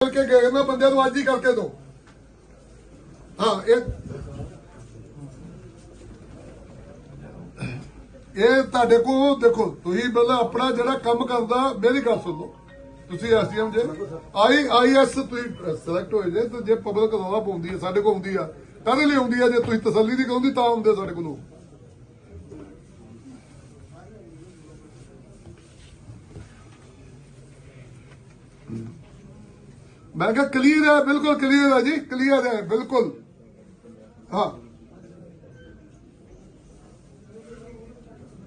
ਕਰਕੇ ਗਏ ਮੈਂ ਬੰਦਿਆਂ ਨੂੰ ਅੱਜ ਹੀ ਕਰਕੇ ਦੋ। ਹਾਂ, ਇਹ ਇਹ ਤੁਹਾਡੇ ਕੋਲ, ਦੇਖੋ, ਤੁਸੀਂ ਮਤਲਬ ਆਪਣਾ ਜਿਹੜਾ ਕੰਮ ਕਰਦਾ, ਮੇਰੀ ਗੱਲ ਸੁਣ ਲਓ। ਤੁਸੀਂ ਐਸਡੀਐਮ ਜੇ, ਆਈ, ਆਈਐਸ ਤੁਸੀਂ ਸਿਲੈਕਟ ਹੋਏ ਜੇ, ਤੇ ਜੇ ਪਬਲਿਕ ਰੌਲਾ ਪਾਉਂਦੀ ਹੈ, ਸਾਡੇ ਕੋਲ ਆਉਂਦੀ ਆ ਕਾਹਦੇ ਲਈ ਆਉਂਦੀ ਆ, ਜੇ ਤੁਸੀਂ ਤਸੱਲੀ ਦੀ ਕਹੋਂਦੀ ਤਾਂ ਆਉਂਦੇ ਸਾਡੇ ਕੋਲ। ਲੋਕ ਮੈਂ ਕਿਹਾ ਕਲੀਅਰ ਹੈ ਬਿਲਕੁਲ ਕਲੀਅਰ ਹੈ ਜੀ ਕਲੀਅਰ ਹੈ ਬਿਲਕੁਲ ਹਾਂ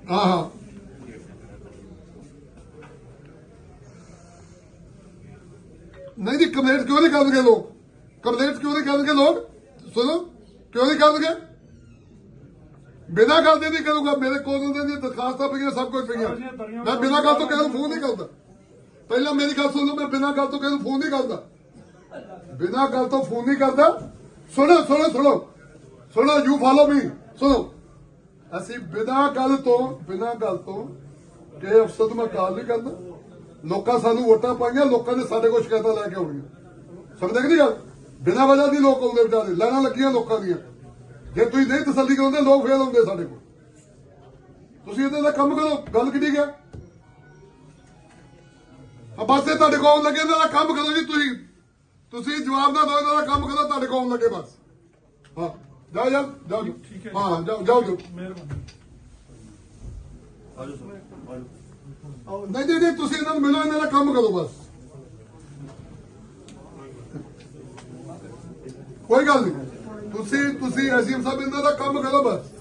ਹਾਂ ਹਾਂ ਨਹੀਂ ਜੀ ਕੰਪਲੇਂਟ ਕਿਉਂ ਨਹੀਂ ਕਰਨਗੇ ਲੋਕ ਕੰਪਲੇਂਟ ਕਿਉਂ ਨਹੀਂ ਕਰਨਗੇ ਲੋਕ ਸੁਣੋ ਕਿਉਂ ਨਹੀਂ ਕਰਨਗੇ ਬਿਨਾਂ ਗੱਲ ਦੇ ਨਹੀਂ ਕਰੂੰਗਾ ਮੇਰੇ ਕੋਲ ਉਹਨਾਂ ਦੀਆਂ ਦਰਖਾਸਤਾਂ ਪਈਆਂ ਸਭ ਕੁਝ ਪਈਆਂ ਮੈਂ ਬਿਨਾਂ ਗੱਲ ਤੋਂ ਕਿਸੇ ਨੂੰ ਫੋਨ ਨਹੀਂ ਕਰਦਾ ਪਹਿਲਾਂ ਮੇਰੀ ਗੱਲ ਸੁਣ ਲਓ ਮੈਂ ਬਿਨਾਂ ਗੱਲ ਤੋਂ ਕਿਸੇ ਨੂੰ ਫੋਨ ਨਹੀਂ ਕਰਦਾ ਬਿਨਾਂ ਗੱਲ ਤੋਂ ਫੋਨ ਨਹੀਂ ਕਰਦਾ। ਸੁਣੋ ਸੁਣੋ ਸੁਣੋ। ਸੁਣੋ ਯੂ ਫਾਲੋ ਮੀ ਸੁਣੋ। ਅਸੀਂ ਬਿਨਾਂ ਗੱਲ ਤੋਂ, ਬਿਨਾਂ ਗੱਲ ਤੋਂ ਕਿ ਅਫਸਰ ਨੂੰ ਮੈਂ ਕਾਲ ਨਹੀਂ ਕਰਦਾ। ਲੋਕਾਂ ਸਾਨੂੰ ਵੋਟਾਂ ਪਾਈਆਂ, ਲੋਕਾਂ ਨੇ ਸਾਡੇ ਕੋਲ ਸ਼ਿਕਾਇਤਾਂ ਲੈ ਕੇ ਆਉਣੀਆਂ। ਸਮਝਦੇ ਕਿ ਨਹੀਂ ਗੱਲ? ਬਿਨਾਂ ਵਜ੍ਹਾ ਦੀ ਲੋਕ ਆਉਂਦੇ ਵਿਚਾਰੇ ਲੈਣਾ ਲੱਗੀਆਂ ਲੋਕਾਂ ਦੀਆਂ। ਜੇ ਤੁਸੀਂ ਨਹੀਂ ਤਸੱਲੀ ਕਰਾਉਂਦੇ, ਲੋਕ ਫੇਲ ਆਉਂਦੇ ਸਾਡੇ ਕੋਲ। ਤੁਸੀਂ ਇਹਦੇ ਦਾ ਕੰਮ ਕਰੋ, ਗੱਲ ਕਿੱਡੀ ਗਿਆ ਆ ਬਸ ਇਹ ਤੁਹਾਡੇ ਕੋਲ ਆਉਣ ਲੱਗੇ, ਇਹਨਾਂ ਦਾ ਕੰਮ ਕਰੋ ਜੀ, ਤੁਸੀਂ ਤੁਸੀਂ ਜਵਾਬ ਨਾ ਦਿਓ ਇਹਨਾਂ ਦਾ ਕੰਮ ਕਰੋ ਤੁਹਾਡੇ ਕੋਲ ਆਉਣ ਲੱਗੇ ਬਸ। ਹਾਂ ਜਾਓ ਜਾਓ ਜਾਓ ਠੀਕ ਹੈ। ਹਾਂ ਜਾਓ ਜਾਓ ਜਾਓ। ਮਿਹਰਬਾਨੀ। ਆਜੋ ਸਰ ਆਜੋ। ਨਹੀਂ ਨਹੀਂ ਨਹੀਂ ਤੁਸੀਂ ਇਹਨਾਂ ਨੂੰ ਮਿਲੋ ਇਹਨਾਂ ਦਾ ਕੰਮ ਕਰੋ ਬਸ। ਕੋਈ ਗੱਲ ਨਹੀਂ। ਤੁਸੀਂ ਤੁਸੀਂ ਐਸਐਮ ਸਾਹਿਬ ਇਹਨਾਂ ਦਾ ਕੰਮ ਕਰੋ ਬਸ।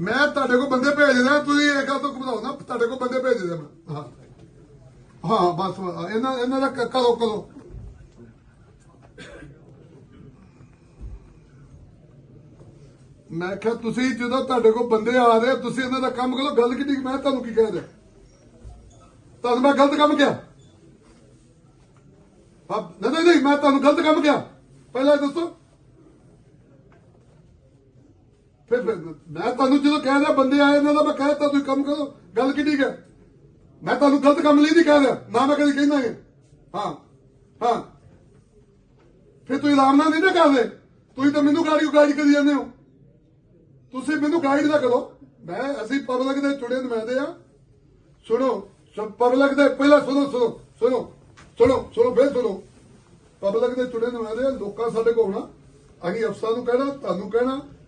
ਮੈਂ ਤੁਹਾਡੇ ਕੋਲ ਬੰਦੇ ਭੇਜ ਦਿਆਂ ਤੁਸੀਂ ਇਹ ਗੱਲ ਤੋਂ ਘਬਰਾਓ ਨਾ, ਤੁਹਾਡੇ ਕੋਲ ਬੰਦੇ ਭੇਜ ਦਿਆਂ ਮੈਂ। ਹਾਂ। ਹਾਂ, ਬਸ ਇਹਨਾਂ ਇਹਨਾਂ ਦਾ ਕ- ਕਰੋ ਕਰੋ। ਮੈਂ ਕਿਹਾ, ਤੁਸੀਂ ਜਦੋਂ ਤੁਹਾਡੇ ਕੋਲ ਬੰਦੇ ਆ ਰਹੇ, ਤੁਸੀਂ ਇਹਨਾਂ ਦਾ ਕੰਮ ਕਰੋ, ਗੱਲ ਕਿੱਡੀ ਮੈਂ ਤੁਹਾਨੂੰ ਕੀ ਕਹਿ ਰਿਹਾ? ਤੁਹਾਨੂੰ ਮੈਂ ਗਲਤ ਕੰਮ ਕਿਹਾ? ਨਹੀਂ ਨਹੀਂ ਮੈਂ ਤੁਹਾਨੂੰ ਗਲਤ ਕੰਮ ਕਿਹਾ। ਪਹਿਲਾਂ ਦੱਸੋ ਫਿਰ ਫਿਰ ਮੈਂ ਤੁਹਾਨੂੰ ਜਦੋਂ ਕਹਿ ਰਿਹਾ ਬੰਦੇ ਆਏ ਇਹਨਾਂ ਦਾ ਮੈਂ ਕਹਿ ਤੁਸੀਂ ਕੰਮ ਕਰੋ। ਗੱਲ ਕਿੱਡੀ ਹੈ? ਮੈਂ ਤੁਹਾਨੂੰ ਗਲਤ ਕੰਮ ਲਈ ਨਹੀਂ ਕਹਿ ਰਿਹਾ। ਨਾ ਮੈਂ ਕਦੀ ਕਹਿੰਦਾ ਹਾਂ ਹਾਂ। ਫਿਰ ਤੁਸੀਂ ਆਰਾਮ ਨਾਲ ਨਹੀਂ ਨਾ ਕਰਦੇ। ਤੁਸੀਂ ਤਾਂ ਮੈਨੂੰ ਗਾੜੀ ਗਾੜੀ ਕਰੀ ਜਾਂਦੇ ਹੋ। ਤੁਸੀਂ ਮੈਨੂੰ ਗਾਈਡ ਨਾ ਕਰੋ। ਮੈਂ, ਅਸੀਂ ਪਬਲਿਕ ਦੇ ਚੁਣੇ ਨੁਮਾਇੰਦੇ ਆ ਸੁਣੋ ਪਬਲਿਕ ਦੇ ਪਹਿਲਾਂ ਸੁਣੋ ਸੁਣੋ ਸੁਣੋ। ਸੁਣੋ ਸੁਣੋ, ਫਿਰ ਸੁਣੋ। ਪਬਲਿਕ ਦੇ ਚੁਣੇ ਨੁਮਾਇੰਦੇ ਆ, ਲੋਕਾਂ ਸਾਡੇ ਕੋਲ ਆਉਣਾ। ਅਸੀਂ ਅਫਸਰਾਂ ਨੂੰ ਕਹਿਣਾ, ਤੁਹਾਨੂੰ ਕਹਿਣਾ।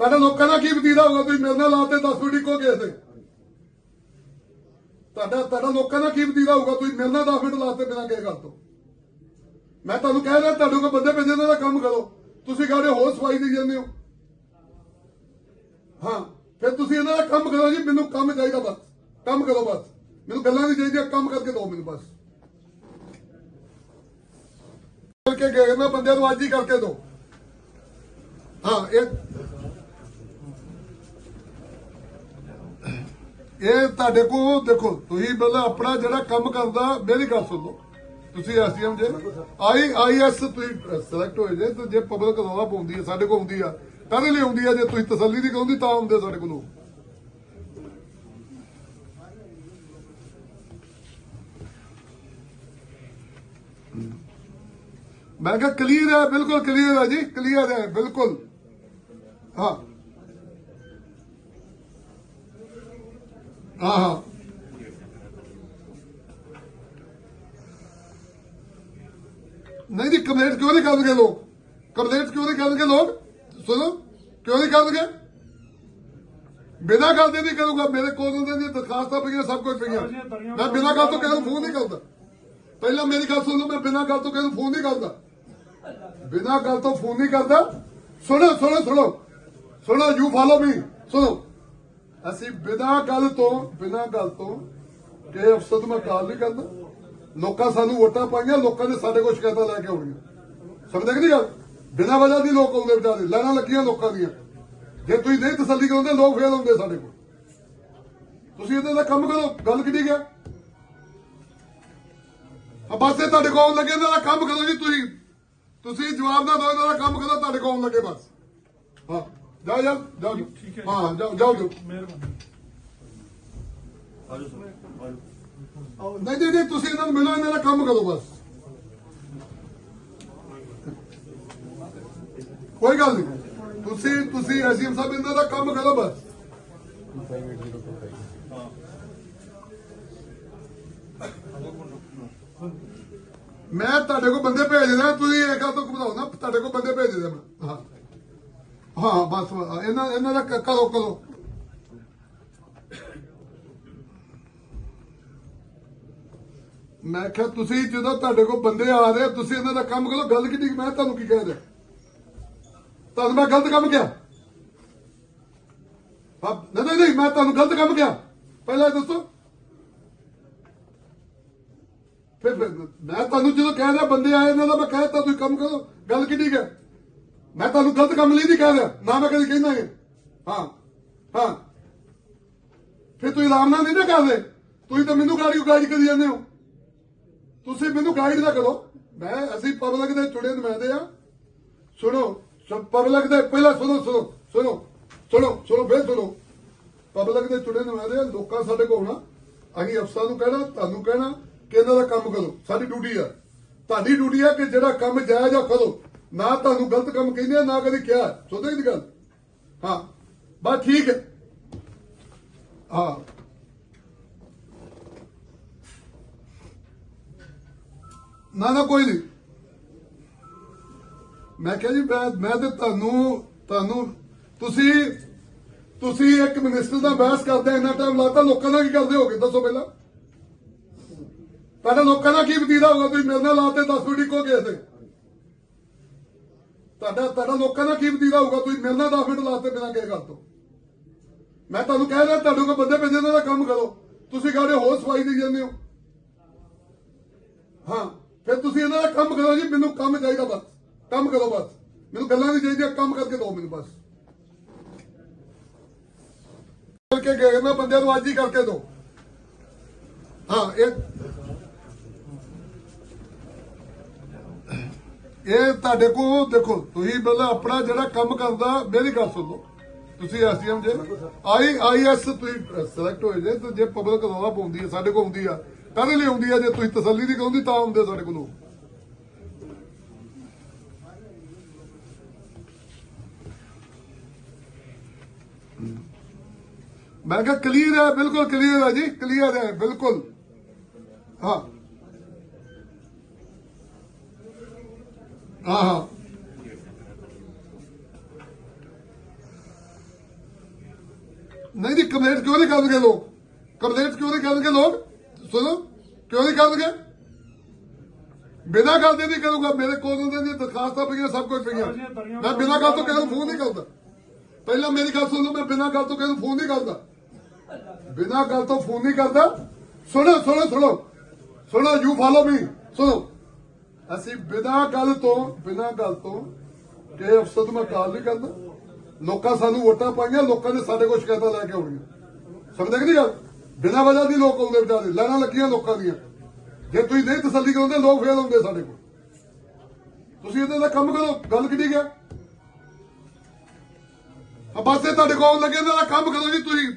ਤੁਹਾਡਾ ਲੋਕਾਂ ਦਾ ਕੀ ਵਤੀਰਾ ਹੋਊਗਾ? ਤੁਸੀਂ ਮੇਰੇ ਨਾਲ ਲਾਤੇ 10 ਮਿੰਟ ਇੱਕੋ ਗਏ ਤੇ। ਤੁਹਾਡਾ ਤੁਹਾਡਾ ਲੋਕਾਂ ਦਾ ਕੀ ਵਤੀਰਾ ਹੋਊਗਾ? ਤੁਸੀਂ ਮੇਰੇ ਨਾਲ 10 ਮਿੰਟ ਲਾਤੇ ਬਿਨਾਂ ਕਿਸੇ ਗੱਲ ਤੋਂ। ਮੈਂ ਤੁਹਾਨੂੰ ਕਹਿ ਰਿਹਾ, ਤੁਹਾਡੇ ਕੋਲ ਬੰਦੇ ਭੇਜੇ ਦਾ ਕੰਮ ਕਰੋ। ਤੁਸੀਂ ਕਹਿੰਦੇ ਹੋਰ ਸਫ਼ਾਈ ਦੇ ਜਾਂਦੇ ਹੋ। ਹਾਂ, ਫਿਰ ਤੁਸੀਂ ਇਹਨਾਂ ਦਾ ਕੰਮ ਕਰੋ ਜੀ, ਮੈਨੂੰ ਕੰਮ ਚਾਹੀਦਾ ਬਸ। ਕੰਮ ਕਰੋ ਬਸ। ਮੈਨੂੰ ਗੱਲਾਂ ਨਹੀਂ ਚਾਹੀਦੀਆਂ, ਕੰਮ ਕਰਕੇ ਦਿਓ ਮੈਨੂੰ ਬਸ। ਕਰਕੇ ਗਏ ਮੈਂ ਬੰਦਿਆਂ ਨੂੰ ਅੱਜ ਹੀ ਕਰਕੇ ਦਿਓ। ਹਾਂ, ਇਹ ਇਹ ਤੁਹਾਡੇ ਕੋਲ, ਦੇਖੋ, ਤੁਸੀਂ ਮਤਲਬ ਆਪਣਾ ਜਿਹੜਾ ਕੰਮ ਕਰਦਾ, ਮੇਰੀ ਗੱਲ ਸੁਣ ਤੁਸੀਂ ਐਸਡੀਐਮ ਜੇ, ਆਈ, ਆਈਐਸ ਤੁਸੀਂ ਸਿਲੈਕਟ ਹੋਏ ਜੇ, ਤੇ ਜੇ ਪਬਲਿਕ ਰੌਲਾ ਪਾਉਂਦੀ ਹੈ ਸਾਡੇ ਕੋਲ ਆਉਂਦੀ ਆ ਕਾਹਦੇ ਲਈ ਆਉਂਦੀ ਆ, ਜੇ ਤੁਸੀਂ ਤਸੱਲੀ ਦੀ ਕਹੋਂਦੀ ਤਾਂ ਆਉਂਦੇ ਸਾਡੇ ਕੋਲ। ਮੈਂ ਕਿਹਾ ਕਲੀਅਰ ਹੈ, ਬਿਲਕੁਲ ਕਲੀਅਰ ਹੈ ਜੀ ਕਲੀਅਰ ਹੈ, ਬਿਲਕੁਲ। ਹਾਂ। ਹਾਂ ਹਾਂ ਨਹੀਂ ਜੀ ਕੰਪਲੇਂਟ ਕਿਉਂ ਨਹੀਂ ਕਰਨਗੇ ਲੋਕ? ਕੰਪਲੇਂਟ ਕਿਉਂ ਨਹੀਂ ਕਰਨਗੇ ਲੋਕ? ਸੁਣੋ ਕਿਉਂ ਨਹੀਂ ਕਰਨਗੇ ਬਿਨਾਂ ਗੱਲ ਦੇ ਨਹੀਂ ਕਰੂੰਗਾ ਮੇਰੇ ਕੋਲ ਉਹਨਾਂ ਦੀਆਂ ਦਰਖਾਸਤਾਂ ਪਈਆਂ ਸਭ ਕੁਝ ਪਈਆਂ। ਮੈਂ ਬਿਨਾਂ ਗੱਲ ਤੋਂ ਕਿਸੇ ਨੂੰ ਫੋਨ ਨਹੀਂ ਕਰਦਾ। ਪਹਿਲਾਂ ਮੇਰੀ ਗੱਲ ਸੁਣ ਲਓ ਮੈਂ ਬਿਨਾਂ ਗੱਲ ਤੋਂ ਕਿਸੇ ਨੂੰ ਫੋਨ ਨਹੀਂ ਕਰਦਾ। ਬਿਨਾਂ ਗੱਲ ਤੋਂ ਫੋਨ ਨਹੀਂ ਕਰਦਾ। ਸੁਣੋ ਸੁਣੋ ਸੁਣੋ। ਸੁਣੋ ਯੂ ਫਾਲੋ ਮੀ ਸੁਣੋ ਅਸੀਂ ਬਿਨਾਂ ਗੱਲ ਤੋਂ, ਬਿਨਾਂ ਗੱਲ ਤੋਂ ਕਿ ਅਫਸਰ ਨੂੰ ਮੈਂ ਕਾਲ ਨਹੀਂ ਕਰਦਾ। ਲੋਕਾਂ ਸਾਨੂੰ ਵੋਟਾਂ ਪਾਈਆਂ, ਲੋਕਾਂ ਨੇ ਸਾਡੇ ਕੋਲ ਸ਼ਿਕਾਇਤਾਂ ਲੈ ਕੇ ਆਉਣੀਆਂ। ਸਮਝਦੇ ਕਿ ਨਹੀਂ ਗੱਲ? ਬਿਨਾਂ ਵਜ੍ਹਾ ਦੀ ਲੋਕ ਆਉਂਦੇ ਵਿਚਾਰੇ ਲੈਣਾ ਲੱਗੀਆਂ ਲੋਕਾਂ ਦੀਆਂ। ਜੇ ਤੁਸੀਂ ਨਹੀਂ ਤਸੱਲੀ ਕਰਾਉਂਦੇ, ਲੋਕ ਫੇਰ ਆਉਂਦੇ ਸਾਡੇ ਕੋਲ। ਤੁਸੀਂ ਇਹਦੇ ਦਾ ਕੰਮ ਕਰੋ, ਗੱਲ ਕਿੱਡੀ ਗਿਆ ਆ? ਬਸ ਇਹ ਤੁਹਾਡੇ ਕੋਲ ਆਉਣ ਲੱਗੇ, ਇਹਨਾਂ ਦਾ ਕੰਮ ਕਰੋ ਜੀ ਤੁਸੀਂ। ਤੁਸੀਂ ਜਵਾਬ ਨਾ ਦਿਓ, ਇਹਨਾਂ ਦਾ ਕੰਮ ਕਰੋ, ਤੁਹਾਡੇ ਕੋਲ ਆਉਣ ਲੱਗੇ ਬਸ। ਹਾਂ। ਜਾਓ ਜਾਓ ਜਾਓ ਜਾਓ। ਠੀਕ ਹੈ। ਹਾਂ ਜਾਓ ਜਾਓ ਜਾਓ ਮਿਹਰਬਾਨੀ ਆਜੋ ਸਰ ਆਜੋ ਨਹੀਂ ਨਹੀਂ ਨਹੀਂ ਤੁਸੀਂ ਇਹਨਾਂ ਨੂੰ ਮਿਲੋ ਇਹਨਾਂ ਦਾ ਕੰਮ ਕਰੋ ਬਸ ਕੋਈ ਗੱਲ ਨਹੀਂ ਤੁਸੀਂ ਤੁਸੀਂ ਐਸਐਮ ਸਾਹਿਬ ਇਹਨਾਂ ਦਾ ਕੰਮ ਕਰੋ ਬਸ ਮੈਂ ਤੁਹਾਡੇ ਕੋਲ ਬੰਦੇ ਭੇਜ ਦਿੰਦਾ ਤੁਸੀਂ ਇਹ ਗੱਲ ਤੋਂ ਘਬਰਾਓ ਨਾ ਤੁਹਾਡੇ ਕੋਲ ਬੰਦੇ ਭੇਜ ਦਿੰਦਾ ਮੈਂ ਹਾਂ, ਬਸ ਇਹਨਾਂ ਇਹਨਾਂ ਦਾ ਕਰੋ ਕਰੋ। ਮੈਂ ਕਿਹਾ, ਤੁਸੀਂ ਜਦੋਂ ਤੁਹਾਡੇ ਕੋਲ ਬੰਦੇ ਆ ਰਹੇ, ਤੁਸੀਂ ਇਹਨਾਂ ਦਾ ਕੰਮ ਕਰੋ। ਗੱਲ ਕਿੱਡੀ ਮੈਂ ਤੁਹਾਨੂੰ ਕੀ ਕਹਿ ਰਿਹਾ? ਤੁਹਾਨੂੰ ਮੈਂ ਗਲਤ ਕੰਮ ਕਿਹਾ? ਨਹੀਂ ਨਹੀਂ ਨਹੀਂ, ਮੈਂ ਤੁਹਾਨੂੰ ਗਲਤ ਕੰਮ ਕਿਹਾ। ਪਹਿਲਾਂ ਦੱਸੋ। ਫਿਰ ਫਿਰ ਮੈਂ ਤੁਹਾਨੂੰ ਜਦੋਂ ਕਹਿ ਰਿਹਾ, ਬੰਦੇ ਆਏ, ਇਹਨਾਂ ਦਾ ਮੈਂ ਕਹਿ ਤਾ ਤੁਸੀਂ ਕੰਮ ਕਰੋ। ਗੱਲ ਕਿੱਡੀ ਹੈ? ਮੈਂ ਤੁਹਾਨੂੰ ਗਲਤ ਕੰਮ ਲਈ ਨਹੀਂ ਕਹਿ ਰਿਹਾ। ਨਾ ਮੈਂ ਕਦੀ ਕਹਿੰਦਾ ਹਾਂ ਹਾਂ। ਫਿਰ ਤੁਸੀਂ ਆਰਾਮ ਨਾਲ ਨਹੀਂ ਨਾ ਕਰਦੇ। ਤੁਸੀਂ ਤਾਂ ਮੈਨੂੰ ਗਾੜੀ ਗਾਈਡ ਕਰੀ ਜਾਂਦੇ ਹੋ। ਤੁਸੀਂ ਮੈਨੂੰ ਗਾਈਡ ਨਾ ਕਰੋ। ਮੈਂ, ਅਸੀਂ ਪਬਲਿਕ ਦੇ ਚੁਣੇ ਨੁਮਾਇੰਦੇ ਆ ਸੁਣੋ ਪਬਲਿਕ ਦੇ ਪਹਿਲਾਂ ਸੁਣੋ ਸੁਣੋ ਸੁਣੋ। ਸੁਣੋ ਸੁਣੋ, ਫੇਰ ਸੁਣੋ। ਪਬਲਿਕ ਦੇ ਚੁਣੇ ਨੁਮਾਇੰਦੇ ਆ, ਲੋਕਾਂ ਸਾਡੇ ਕੋਲ ਆਉਣਾ ਅਸੀਂ ਅਫਸਰਾਂ ਨੂੰ ਕਹਿਣਾ, ਤੁਹਾਨੂੰ ਕਹਿਣਾ ਕਿ ਇਹਨਾਂ ਦਾ ਕੰਮ ਕਰੋ। ਸਾਡੀ ਡਿਊਟੀ ਆ। ਤੁਹਾਡੀ ਡਿਊਟੀ ਆ ਕਿ ਜਿਹੜਾ ਕੰਮ ਜਾਇਜ਼ ਆ ਕਰੋ। ਨਾ ਤੁਹਾਨੂੰ ਗਲਤ ਕੰਮ ਕਹਿੰਦੇ ਆ, ਨਾ ਕਦੇ ਕਿਹਾ ਸੋਚਦੇ ਦੀ ਗੱਲ। ਹਾਂ ਬਸ ਠੀਕ ਹੈ। ਹਾਂ। ਨਾ ਨਾ ਕੋਈ ਨਹੀਂ। ਮੈਂ ਕਿਹਾ ਜੀ ਮੈਂ ਮੈਂ ਤੇ ਤੁਹਾਨੂੰ ਤੁਹਾਨੂੰ ਤੁਸੀਂ ਤੁਸੀਂ ਇੱਕ ਮਿਨਿਸਟਰ ਦਾ ਬਹਿਸ ਕਰਦੇ ਇੰਨਾ ਟਾਈਮ ਲਾਤਾ ਲੋਕਾਂ ਨਾਲ ਕੀ ਕਰਦੇ ਹੋਗੇ? ਦੱਸੋ ਪਹਿਲਾਂ। ਤੁਹਾਡਾ ਲੋਕਾਂ ਦਾ ਕੀ ਬਤੀਰਾ ਹੋਗਾ ਤੁਸੀਂ ਮੇਰੇ ਨਾਲ ਲਾਤੇ 10 ਮਿੰਟ ਇੱਕੋ ਗਏ ਤੇ। ਤੁਹਾਡਾ ਤੁਹਾਡਾ ਲੋਕਾਂ ਦਾ ਕੀ ਵਤੀਰਾ ਹੋਊਗਾ? ਤੁਸੀਂ ਮੇਰੇ ਨਾਲ 10 ਮਿੰਟ ਲਾਤੇ ਬਿਨਾਂ ਕਿਸੇ ਗੱਲ ਤੋਂ। ਮੈਂ ਤੁਹਾਨੂੰ ਕਹਿ ਰਿਹਾ, ਤੁਹਾਡੇ ਕੋਲ ਬੰਦੇ ਭੇਜੇ ਇਹਨਾਂ ਦਾ ਕੰਮ ਕਰੋ। ਤੁਸੀਂ ਗਾੜੇ ਹੋਰ ਸਫ਼ਾਈ ਦੇ ਜਾਂਦੇ ਹੋ। ਹਾਂ, ਫਿਰ ਤੁਸੀਂ ਇਹਨਾਂ ਦਾ ਕੰਮ ਕਰੋ ਜੀ, ਮੈਨੂੰ ਕੰਮ ਚਾਹੀਦਾ ਬਸ। ਕੰਮ ਕਰੋ ਬਸ। ਮੈਨੂੰ ਗੱਲਾਂ ਨਹੀਂ ਚਾਹੀਦੀਆਂ, ਕੰਮ ਕਰਕੇ ਦਿਓ ਮੈਨੂੰ ਬਸ। ਕਰਕੇ ਗਏ ਮੈਂ ਬੰਦਿਆਂ ਨੂੰ ਅੱਜ ਹੀ ਕਰਕੇ ਦਿਓ ਹਾਂ, ਇਹ ਇਹ ਤੁਹਾਡੇ ਕੋਲ, ਦੇਖੋ, ਤੁਸੀਂ ਮਤਲਬ ਆਪਣਾ ਜਿਹੜਾ ਕੰਮ ਕਰਦਾ, ਮੇਰੀ ਗੱਲ ਸੁਣ ਲਓ। ਤੁਸੀਂ ਐਸਡੀਐਮ ਜੇ, ਆਈ, ਆਈਐਸ ਤੁਸੀਂ ਸਿਲੈਕਟ ਹੋਏ ਜੇ, ਤੇ ਜੇ ਪਬਲਿਕ ਰੌਲਾ ਪਾਉਂਦੀ ਹੈ ਸਾਡੇ ਕੋਲ ਆਉਂਦੀ ਆ ਕਾਹਦੇ ਲਈ ਆਉਂਦੀ ਆ, ਜੇ ਤੁਸੀਂ ਤਸੱਲੀ ਨਹੀਂ ਕਰਾਉਂਦੀ, ਤਾਂ ਆਉਂਦੇ ਸਾਡੇ ਕੋਲ। ਮੈਂ ਕਿਹਾ ਕਲੀਅਰ ਹੈ, ਬਿਲਕੁਲ ਕਲੀਅਰ ਹੈ ਜੀ ਕਲੀਅਰ ਹੈ, ਬਿਲਕੁਲ। ਹਾਂ। ਹਾਂ ਹਾਂ ਨਹੀਂ ਜੀ ਕੰਪਲੇਂਟ ਕਿਉਂ ਨਹੀਂ ਕਰਨਗੇ ਲੋਕ? ਕੰਪਲੇਂਟ ਕਿਉਂ ਨਹੀਂ ਕਰਨਗੇ ਲੋਕ? ਸੁਣੋ ਕਿਉਂ ਨਹੀਂ ਕਰਨਗੇ? ਬਿਨਾਂ ਗੱਲ ਦੇ ਨਹੀਂ ਕਰੂੰਗਾ ਮੇਰੇ ਕੋਲ ਉਹਨਾਂ ਦੀਆਂ ਦਰਖਾਸਤਾਂ ਪਈਆਂ ਸਭ ਕੁਝ ਪਈਆਂ। ਮੈਂ ਬਿਨਾਂ ਗੱਲ ਤੋਂ ਕਿਸੇ ਨੂੰ ਫੋਨ ਨਹੀਂ ਕਰਦਾ। ਪਹਿਲਾਂ ਮੇਰੀ ਗੱਲ ਸੁਣ ਲਓ ਮੈਂ ਬਿਨਾਂ ਗੱਲ ਤੋਂ ਕਿਸੇ ਨੂੰ ਫੋਨ ਨਹੀਂ ਕਰਦਾ। ਬਿਨਾਂ ਗੱਲ ਤੋਂ ਫੋਨ ਨਹੀਂ ਕਰਦਾ। ਸੁਣੋ ਸੁਣੋ ਸੁਣੋ। ਸੁਣੋ ਯੂ ਫਾਲੋ ਮੀ ਸੁਣੋ। ਅਸੀਂ ਬਿਨਾਂ ਗੱਲ ਤੋਂ, ਬਿਨਾਂ ਗੱਲ ਤੋਂ ਕਿ ਅਫਸਰ ਨੂੰ ਮੈਂ ਕਾਲ ਨਹੀਂ ਕਰਦਾ ਲੋਕਾਂ ਸਾਨੂੰ ਵੋਟਾਂ ਪਾਈਆਂ, ਲੋਕਾਂ ਨੇ ਸਾਡੇ ਕੋਲ ਸ਼ਿਕਾਇਤਾਂ ਲੈ ਕੇ ਆਉਣੀਆਂ। ਸਮਝਦੇ ਕਿ ਨਹੀਂ ਗੱਲ? ਬਿਨਾਂ ਵਜ੍ਹਾ ਦੀ ਲੋਕ ਆਉਂਦੇ ਵਿਚਾਰੇ ਲੈਣਾ ਲੱਗੀਆਂ ਲੋਕਾਂ ਦੀਆਂ। ਜੇ ਤੁਸੀਂ ਨਹੀਂ ਤਸੱਲੀ ਕਰਾਉਂਦੇ, ਲੋਕ ਫੇਲ ਆਉਂਦੇ ਸਾਡੇ ਕੋਲ। ਤੁਸੀਂ ਇਹਦੇ ਦਾ ਕੰਮ ਕਰੋ, ਗੱਲ ਕਿੱਡੀ ਗਿਆ ਆ ਬਸ ਇਹ ਤੁਹਾਡੇ ਕੋਲ ਆਉਣ ਲੱਗੇ, ਇਹਨਾਂ ਦਾ ਕੰਮ ਕਰੋ ਜੀ ਤੁਸੀਂ।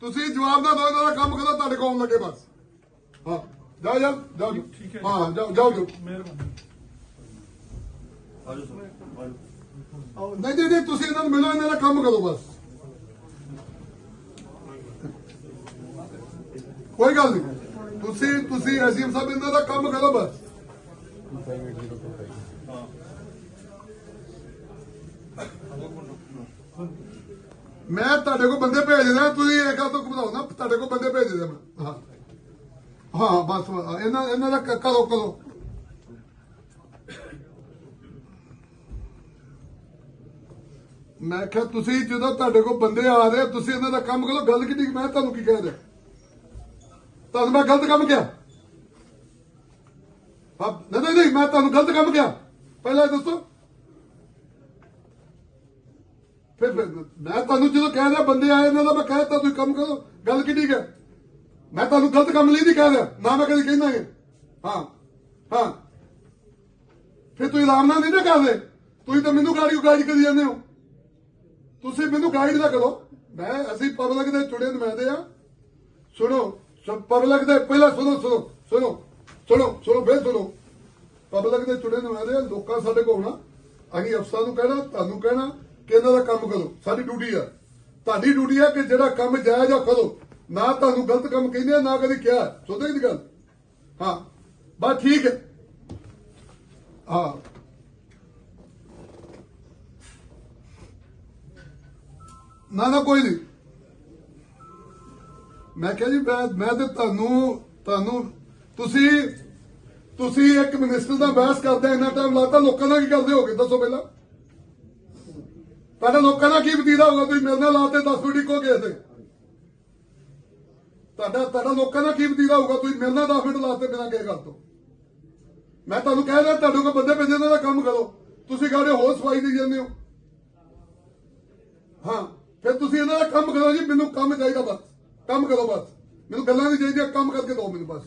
ਤੁਸੀਂ ਜਵਾਬ ਨਾ ਦਿਓ, ਇਹਨਾਂ ਕੰਮ ਕਰੋ, ਤੁਹਾਡੇ ਕੋਲ ਆਉਣ ਲੱਗੇ ਬਸ। ਹਾਂ। ਜਾਓ ਜਾਓ ਜਾਓ। ਠੀਕ ਹੈ। ਹਾਂ ਜਾਓ ਜਾਓ ਜਾਓ। ਮਿਹਰਬਾਨੀ ਆਜੋ ਸਰ ਆਜੋ ਨਹੀਂ ਨਹੀਂ ਨਹੀਂ ਤੁਸੀਂ ਇਹਨਾਂ ਨੂੰ ਮਿਲੋ ਇਹਨਾਂ ਦਾ ਕੰਮ ਕਰੋ ਬਸ ਕੋਈ ਗੱਲ ਨਹੀਂ ਤੁਸੀਂ ਤੁਸੀਂ ਐਸਐਮ ਸਾਹਿਬ ਇਹਨਾਂ ਦਾ ਕੰਮ ਕਰੋ ਬਸ ਮੈਂ ਤੁਹਾਡੇ ਕੋਲ ਬੰਦੇ ਭੇਜ ਦਿੰਦਾ ਤੁਸੀਂ ਇਹ ਗੱਲ ਤੋਂ ਘਬਰਾਓ ਨਾ ਤੁਹਾਡੇ ਕੋਲ ਬੰਦੇ ਭੇਜ ਦਿੰਦਾ ਮੈਂ ਹਾਂ ਹਾਂ, ਬਸ ਇਹਨਾਂ ਇਹਨਾਂ ਦਾ ਕਰੋ ਕਰੋ। ਮੈਂ ਕਿਹਾ, ਤੁਸੀਂ ਜਦੋਂ ਤੁਹਾਡੇ ਕੋਲ ਬੰਦੇ ਆ ਰਹੇ, ਤੁਸੀਂ ਇਹਨਾਂ ਦਾ ਕੰਮ ਕਰੋ। ਗੱਲ ਕਿੱਡੀ ਮੈਂ ਤੁਹਾਨੂੰ ਕੀ ਕਹਿ ਰਿਹਾ? ਤੁਹਾਨੂੰ ਮੈਂ ਗਲਤ ਕੰਮ ਕਿਹਾ? ਨਹੀਂ ਨਹੀਂ ਨਹੀਂ, ਮੈਂ ਤੁਹਾਨੂੰ ਗਲਤ ਕੰਮ ਕਿਹਾ। ਪਹਿਲਾਂ ਦੱਸੋ। ਫਿਰ ਮੈਂ ਤੁਹਾਨੂੰ ਜਦੋਂ ਕਹਿ ਰਿਹਾ, ਬੰਦੇ ਆਏ, ਇਹਨਾਂ ਦਾ ਮੈਂ ਕਹਿ ਦਿੱਤਾ, ਤੁਸੀਂ ਕੰਮ ਕਰੋ। ਗੱਲ ਕਿੱਡੀ ਹੈ? ਮੈਂ ਤੁਹਾਨੂੰ ਗਲਤ ਕੰਮ ਲਈ ਨਹੀਂ ਕਹਿ ਰਿਹਾ, ਨਾ ਮੈਂ ਕਦੀ ਕਹਿੰਦਾ ਹਾਂ ਹਾਂ। ਫਿਰ ਤੁਸੀਂ ਆਰਾਮ ਨਾਲ ਨਹੀਂ ਨਾ ਕਰਦੇ। ਤੁਸੀਂ ਤਾਂ ਮੈਨੂੰ ਗਾੜੀ ਗਾਈਡ ਕਰੀ ਜਾਂਦੇ ਹੋ। ਤੁਸੀਂ ਮੈਨੂੰ ਗਾਈਡ ਨਾ ਕਰੋ। ਮੈਂ, ਅਸੀਂ ਪਬਲਿਕ ਦੇ ਚੁਣੇ ਨੁਮਾਇੰਦੇ ਆ। ਸੁਣੋ ਪਬਲਿਕ ਦੇ ਪਹਿਲਾਂ ਸੁਣੋ ਸੁਣੋ ਸੁਣੋ ਸੁਣੋ ਸੁਣੋ, ਫੇਰ ਸੁਣੋ। ਪਬਲਿਕ ਦੇ ਚੁਣੇ ਨੁਮਾਇੰਦੇ ਆ। ਲੋਕਾਂ ਸਾਡੇ ਕੋਲ ਆਉਣਾ ਅਸੀਂ ਅਫਸਰਾਂ ਨੂੰ ਕਹਿਣਾ, ਤੁਹਾਨੂੰ ਕਹਿਣਾ ਕਿ ਇਹਨਾਂ ਦਾ ਕੰਮ ਕਰੋ। ਸਾਡੀ ਡਿਊਟੀ ਆ। ਤੁਹਾਡੀ ਡਿਊਟੀ ਆ ਕਿ ਜਿਹੜਾ ਕੰਮ ਜਾਇਜ਼ ਆ ਕਰੋ। ਨਾ ਤੁਹਾਨੂੰ ਗਲਤ ਕੰਮ ਕਹਿੰਦੇ ਆ, ਨਾ ਕਦੇ ਕਿਹਾ। ਸੁਣਦੇ ਦੀ ਗੱਲ? ਹਾਂ, ਬਸ ਠੀਕ ਹੈ। ਹਾਂ। ਨਾ ਨਾ, ਕੋਈ ਨਹੀਂ। ਮੈਂ ਕਿਹਾ ਜੀ, ਮੈਂ ਮੈਂ ਤੇ ਤੁਹਾਨੂੰ ਤੁਹਾਨੂੰ, ਤੁਸੀਂ ਤੁਸੀਂ ਇੱਕ ਮਿਨਿਸਟਰ ਦਾ ਬਹਿਸ ਕਰਦੇ ਇੰਨਾ ਟਾਈਮ ਲਾਤਾ ਲੋਕਾਂ ਦਾ ਕੀ ਕਰਦੇ ਹੋਗੇ? ਦੱਸੋ ਪਹਿਲਾਂ। ਪਹਿਲਾਂ ਲੋਕਾਂ ਦਾ ਕੀ ਵਤੀਰਾ ਹੋਗਾ ਤੁਸੀਂ ਮੇਰੇ ਨਾਲ ਲਾਤੇ 10 ਮਿੰਟ ਇੱਕੋ ਗਏ ਤੇ। ਤੁਹਾਡਾ ਤੁਹਾਡਾ ਲੋਕਾਂ ਦਾ ਕੀ ਵਤੀਰਾ ਹੋਊਗਾ? ਤੁਸੀਂ ਮੇਰੇ ਨਾਲ 10 ਮਿੰਟ ਲਾਤੇ ਬਿਨਾਂ ਕਿਸੇ ਗੱਲ ਤੋਂ। ਮੈਂ ਤੁਹਾਨੂੰ ਕਹਿ ਰਿਹਾ, ਤੁਹਾਡੇ ਕੋਲ ਬੰਦੇ ਭੇਜੇ ਇਹਨਾਂ ਦਾ ਕੰਮ ਕਰੋ। ਤੁਸੀਂ ਕਹਿੰਦੇ ਹੋਰ ਸਫ਼ਾਈ ਦੇ ਜਾਂਦੇ ਹੋ। ਹਾਂ, ਫਿਰ ਤੁਸੀਂ ਇਹਨਾਂ ਦਾ ਕੰਮ ਕਰੋ ਜੀ, ਮੈਨੂੰ ਕੰਮ ਚਾਹੀਦਾ ਬਸ। ਕੰਮ ਕਰੋ ਬਸ। ਮੈਨੂੰ ਗੱਲਾਂ ਨਹੀਂ ਚਾਹੀਦੀਆਂ, ਕੰਮ ਕਰਕੇ ਦਿਓ ਮੈਨੂੰ ਬਸ।